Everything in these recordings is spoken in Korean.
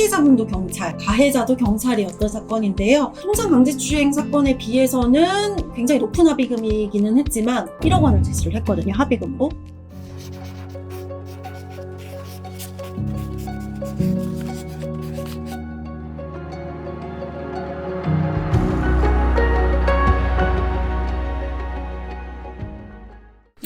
피해자분도 경찰, 가해자도 경찰이었던 사건인데요. 통상 강제추행 사건에 비해서는 굉장히 높은 합의금이기는 했지만 1억 원을 제시를 했거든요. 합의금으로.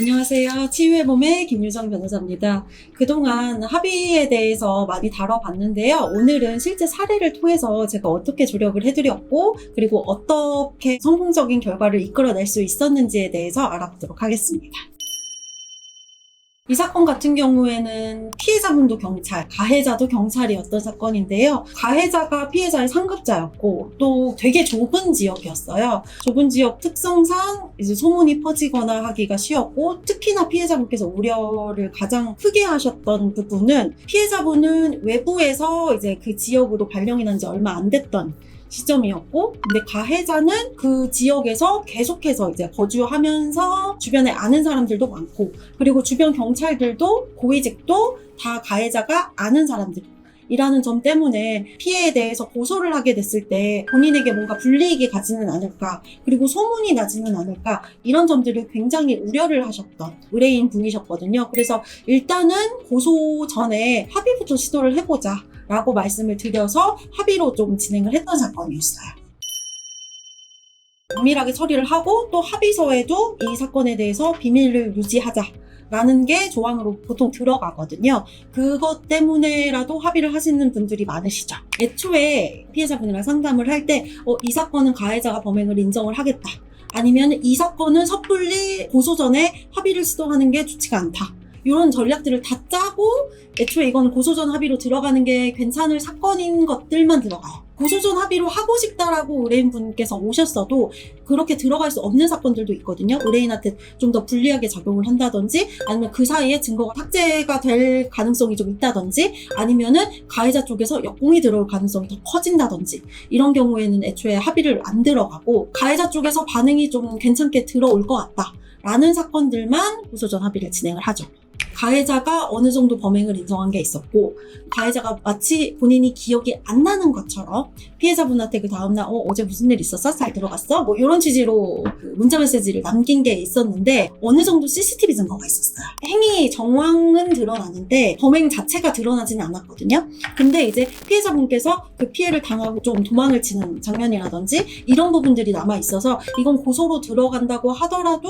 안녕하세요. 치유해봄의 김유정 변호사입니다. 그동안 합의에 대해서 많이 다뤄봤는데요. 오늘은 실제 사례를 통해서 제가 어떻게 조력을 해드렸고, 그리고 어떻게 성공적인 결과를 이끌어낼 수 있었는지에 대해서 알아보도록 하겠습니다. 이 사건 같은 경우에는 피해자분도 경찰, 가해자도 경찰이었던 사건인데요. 가해자가 피해자의 상급자였고 또 되게 좁은 지역이었어요. 좁은 지역 특성상 이제 소문이 퍼지거나 하기가 쉬웠고 특히나 피해자분께서 우려를 가장 크게 하셨던 부분은 피해자분은 외부에서 이제 그 지역으로 발령이 난 지 얼마 안 됐던 시점이었고, 근데 가해자는 그 지역에서 계속해서 이제 거주하면서 주변에 아는 사람들도 많고, 그리고 주변 경찰들도 고위직도 다 가해자가 아는 사람들. 이라는 점 때문에 피해에 대해서 고소를 하게 됐을 때 본인에게 뭔가 불이익이 가지는 않을까, 그리고 소문이 나지는 않을까, 이런 점들을 굉장히 우려를 하셨던 의뢰인 분이셨거든요. 그래서 일단은 고소 전에 합의부터 시도를 해보자. 라고 말씀을 드려서 합의로 좀 진행을 했던 사건이었어요. 엄밀하게 처리를 하고 또 합의서에도 이 사건에 대해서 비밀을 유지하자. 라는 게 조항으로 보통 들어가거든요. 그것 때문에라도 합의를 하시는 분들이 많으시죠. 애초에 피해자분이랑 상담을 할 때, 어, 이 사건은 가해자가 범행을 인정을 하겠다. 아니면 이 사건은 섣불리 고소 전에 합의를 시도하는 게 좋지가 않다. 이런 전략들을 다 짜고 애초에 이거는 고소전 합의로 들어가는 게 괜찮을 사건인 것들만 들어가요. 고소전 합의로 하고 싶다라고 의뢰인분께서 오셨어도 그렇게 들어갈 수 없는 사건들도 있거든요. 의뢰인한테 좀 더 불리하게 작용을 한다든지 아니면 그 사이에 증거가 삭제가 될 가능성이 좀 있다든지 아니면은 가해자 쪽에서 역공이 들어올 가능성이 더 커진다든지 이런 경우에는 애초에 합의를 안 들어가고 가해자 쪽에서 반응이 좀 괜찮게 들어올 것 같다. 라는 사건들만 고소전 합의를 진행을 하죠. 가해자가 어느 정도 범행을 인정한 게 있었고 가해자가 마치 본인이 기억이 안 나는 것처럼 피해자분한테 그 다음날 어, 어제 무슨 일 있었어? 잘 들어갔어? 뭐 이런 취지로 그 문자 메시지를 남긴 게 있었는데 어느 정도 CCTV 증거가 있었어요. 행위 정황은 드러나는데 범행 자체가 드러나지는 않았거든요. 근데 이제 피해자분께서 그 피해를 당하고 좀 도망을 치는 장면이라든지 이런 부분들이 남아 있어서 이건 고소로 들어간다고 하더라도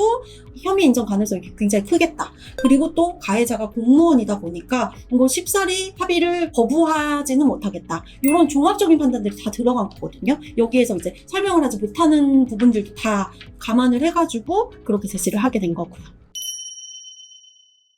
혐의 인정 가능성이 굉장히 크겠다. 그리고 또 가 해자가 공무원이다 보니까 이걸 쉽사리 합의를 거부하지는 못하겠다. 이런 종합적인 판단들이 다 들어간 거거든요. 여기에서 이제 설명을 하지 못하는 부분들도 다 감안을 해가지고 그렇게 제시를 하게 된 거고요.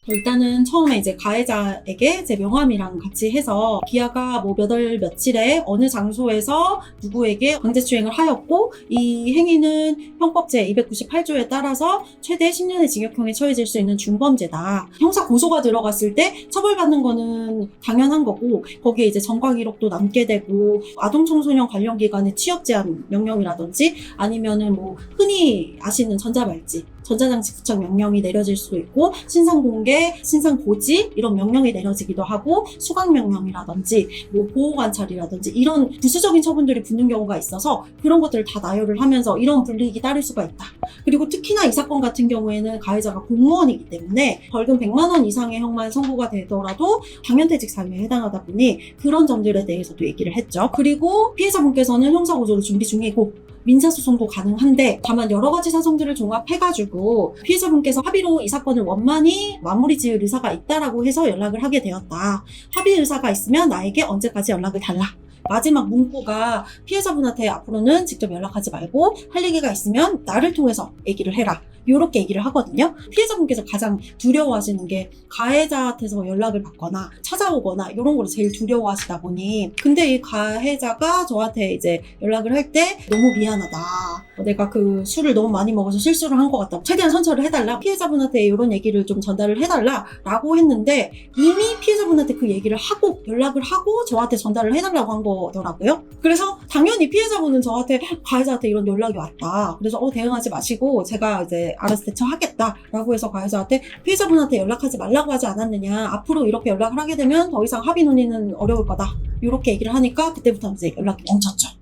일단은 처음에 이제 가해자에게 제 명함이랑 같이 해서 기아가 뭐 몇 월 며칠에 어느 장소에서 누구에게 강제추행을 하였고 이 행위는 형법 제 298조에 따라서 최대 10년의 징역형에 처해질 수 있는 중범죄다. 형사 고소가 들어갔을 때 처벌받는 거는 당연한 거고 거기에 이제 전과 기록도 남게 되고 아동 청소년 관련 기관의 취업 제한 명령이라든지 아니면은 뭐 흔히 아시는 전자발찌 전자장치 부착 명령이 내려질 수도 있고 신상 공개, 신상 고지 이런 명령이 내려지기도 하고 수강 명령이라든지 뭐 보호 관찰이라든지 이런 부수적인 처분들이 붙는 경우가 있어서 그런 것들을 다 나열을 하면서 이런 불이익이 따를 수가 있다. 그리고 특히나 이 사건 같은 경우에는 가해자가 공무원이기 때문에 벌금 100만 원 이상의 형만 선고가 되더라도 당연퇴직 사유에 해당하다 보니 그런 점들에 대해서도 얘기를 했죠. 그리고 피해자분께서는 형사고소를 준비 중이고 민사소송도 가능한데 다만 여러 가지 사정들을 종합해가지고 피해자분께서 합의로 이 사건을 원만히 마무리 지을 의사가 있다라고 해서 연락을 하게 되었다. 합의 의사가 있으면 나에게 언제까지 연락을 달라. 마지막 문구가 피해자분한테 앞으로는 직접 연락하지 말고 할 얘기가 있으면 나를 통해서 얘기를 해라. 이렇게 얘기를 하거든요. 피해자분께서 가장 두려워하시는 게 가해자한테서 연락을 받거나 찾아오거나 이런 걸 제일 두려워하시다 보니 근데 이 가해자가 저한테 이제 연락을 할 때 너무 미안하다. 내가 그 술을 너무 많이 먹어서 실수를 한 것 같다. 최대한 선처를 해달라. 피해자분한테 이런 얘기를 좀 전달을 해달라. 라고 했는데 이미 피해자분한테 그 얘기를 하고 연락을 하고 저한테 전달을 해달라고 한 거더라고요. 그래서 당연히 피해자분은 저한테 가해자한테 이런 연락이 왔다. 그래서 어 대응하지 마시고 제가 이제 알아서 대처하겠다라고 해서 가해자한테 피해자분한테 연락하지 말라고 하지 않았느냐 앞으로 이렇게 연락을 하게 되면 더 이상 합의 논의는 어려울 거다 이렇게 얘기를 하니까 그때부터 이제 연락이 멈췄죠.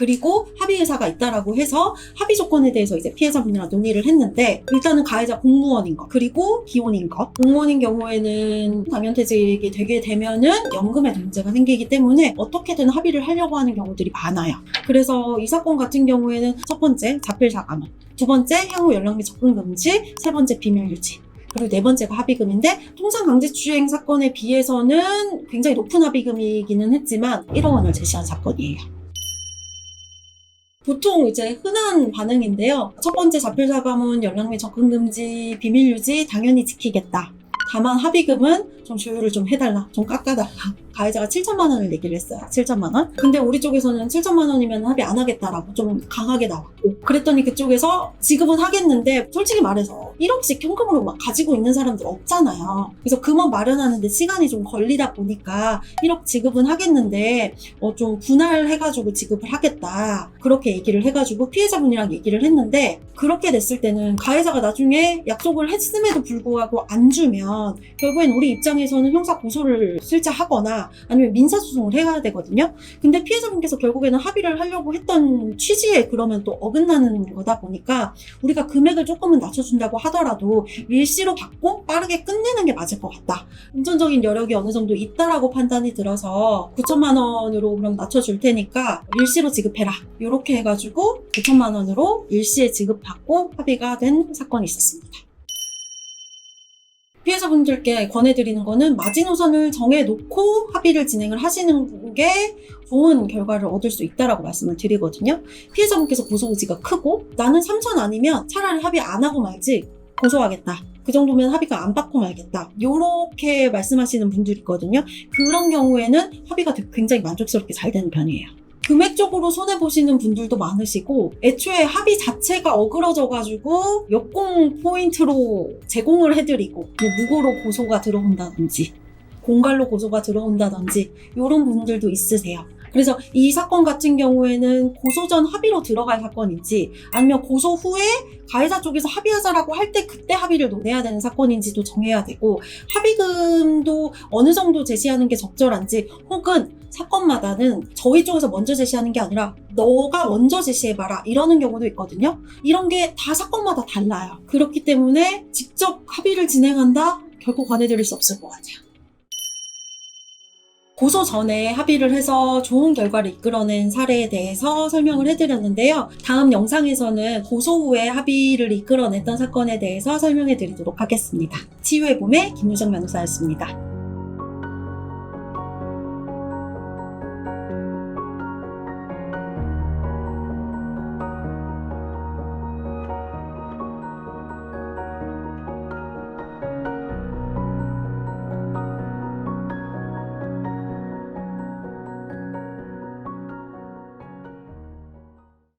그리고 합의 의사가 있다라고 해서 합의 조건에 대해서 이제 피해자분이랑 논의를 했는데 일단은 가해자 공무원인 것 그리고 기혼인 것 공무원인 경우에는 당연퇴직이 되게 되면은 연금에 문제가 생기기 때문에 어떻게든 합의를 하려고 하는 경우들이 많아요. 그래서 이 사건 같은 경우에는 첫 번째 자필 사과문, 두 번째 향후 연락 및 접근 금지, 세 번째 비밀 유지. 그리고 네 번째가 합의금인데 통상 강제추행 사건에 비해서는 굉장히 높은 합의금이기는 했지만 1억 원을 제시한 사건이에요. 보통 이제 흔한 반응인데요. 첫 번째 자필 사과문, 연락 및 접근 금지, 비밀 유지 당연히 지키겠다. 다만 합의금은 좀 조율을 좀 해달라, 좀 깎아달라. 가해자가 7천만 원을 내기를 했어요. 7천만 원. 근데 우리 쪽에서는 7천만 원이면 합의 안 하겠다라고 좀 강하게 나왔고 그랬더니 그쪽에서 지급은 하겠는데 솔직히 말해서 1억씩 현금으로 막 가지고 있는 사람들 없잖아요. 그래서 금원 마련하는데 시간이 좀 걸리다 보니까 1억 지급은 하겠는데 어, 좀 분할해가지고 지급을 하겠다. 그렇게 얘기를 해가지고 피해자분이랑 얘기를 했는데 그렇게 됐을 때는 가해자가 나중에 약속을 했음에도 불구하고 안 주면 결국엔 우리 입장에서는 형사 고소를 실제 하거나 아니면 민사소송을 해야 되거든요. 근데 피해자분께서 결국에는 합의를 하려고 했던 취지에 그러면 또 어긋나는 거다 보니까 우리가 금액을 조금은 낮춰준다고 하더라도 일시로 받고 빠르게 끝내는 게 맞을 것 같다. 금전적인 여력이 어느 정도 있다라고 판단이 들어서 9천만 원으로 그럼 낮춰줄 테니까 일시로 지급해라. 이렇게 해가지고 9천만 원으로 일시에 지급받고 합의가 된 사건이 있었습니다. 피해자분들께 권해드리는 거는 마지노선을 정해놓고 합의를 진행을 하시는 게 좋은 결과를 얻을 수 있다라고 말씀을 드리거든요. 피해자분께서 고소 의지가 크고 나는 3천 아니면 차라리 합의 안 하고 말지 고소하겠다. 그 정도면 합의가 안 받고 말겠다. 요렇게 말씀하시는 분들이 있거든요. 그런 경우에는 합의가 굉장히 만족스럽게 잘 되는 편이에요. 금액적으로 손해보시는 분들도 많으시고, 애초에 합의 자체가 어그러져가지고, 역공 포인트로 제공을 해드리고, 뭐 무고로 고소가 들어온다든지, 공갈로 고소가 들어온다든지, 이런 분들도 있으세요. 그래서 이 사건 같은 경우에는 고소 전 합의로 들어갈 사건인지, 아니면 고소 후에 가해자 쪽에서 합의하자라고 할 때 그때 합의를 논해야 되는 사건인지도 정해야 되고, 합의금도 어느 정도 제시하는 게 적절한지, 혹은 사건마다는 저희 쪽에서 먼저 제시하는 게 아니라 너가 먼저 제시해봐라 이러는 경우도 있거든요. 이런 게 다 사건마다 달라요. 그렇기 때문에 직접 합의를 진행한다? 결코 권해드릴 수 없을 것 같아요. 고소 전에 합의를 해서 좋은 결과를 이끌어낸 사례에 대해서 설명을 해드렸는데요. 다음 영상에서는 고소 후에 합의를 이끌어냈던 사건에 대해서 설명해 드리도록 하겠습니다. 치유의 봄의 김유정 변호사였습니다.